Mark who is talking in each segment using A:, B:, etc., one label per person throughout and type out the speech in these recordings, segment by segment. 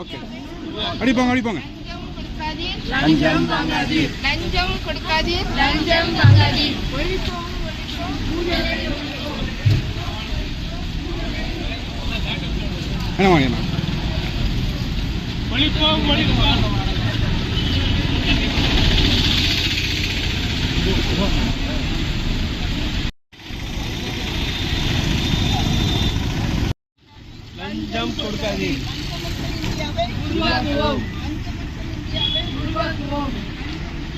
A: Okay. அடிப்போங்க அடிப்போங்க.
B: லஞ்சம் வாங்காதீர். லஞ்சம் கொடுக்காதீர். லஞ்சம் வாங்காதீர். ஒழிப்போம்
A: என்ன வாங்கினா
C: ஒழிப்போம் ஒழிப்போம் லஞ்சம் கொடுக்காது.
B: உருவாக்குவோம்.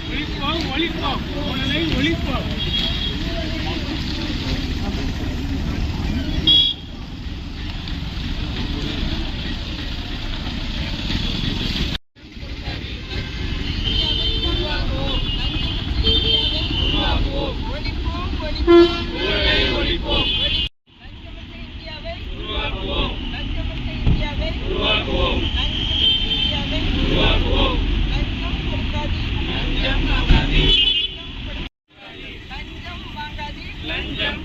C: ஒழிப்போம் ஒழிப்போம். ஒழிப்போம்
B: ஒழிப்போம்
C: ஊழலை ஒழிப்போம்
B: இந்தியாவை
C: உருவாக்குவோம்
B: லஞ்சமற்ற இந்தியாவை
C: உருவாக்குவோம்
B: லஞ்சமற்ற இந்தியாவை
C: உருவாக்குவோம்
B: லஞ்சம் கொடுக்காதீர்
C: லஞ்சம் வாங்காதீர்
B: லஞ்சம் வாங்காதீர்
C: லஞ்சம்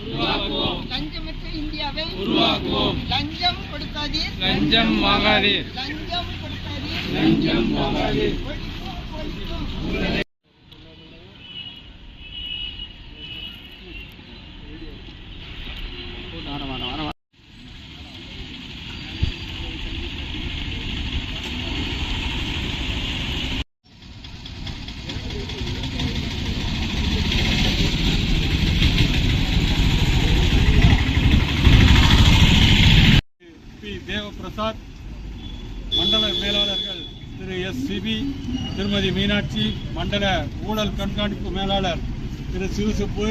C: உருவாக்குவோம்.
B: லஞ்சமற்ற இந்தியாவை
C: உருவாக்குவோம்.
B: லஞ்சம் கொடுக்காதீர்
C: லஞ்சம் வாங்காதீர்
B: லஞ்சம் கொடுக்காதீர்
C: லஞ்சம் வாங்காதீர்
B: ஒழிப்போம்
D: மண்டல மேலாளர்கள் திரு எஸ். சிபி திருமதி மீனாட்சி மண்டல ஊழல் கண்காணிப்பு மேலாளர் திரு சிவசுப்பு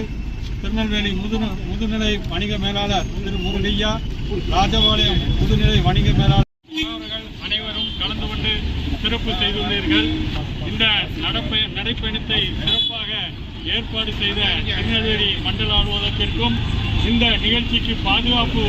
D: திருநெல்வேலி முதுன முதுநிலை வணிக மேலாளர் திரு முருகையா ராஜபாளையம் முதுநிலை வணிக மேலாளர் அனைவரும் கலந்து கொண்டு சிறப்பு செய்துள்ளீர்கள். இந்த நடப்பய நடைப்பயணத்தை சிறப்பாக ஏற்பாடு செய்த திருநெல்வேலி மண்டல அலுவலகத்திற்கும் இந்த நிகழ்ச்சிக்கு பாதுகாப்பு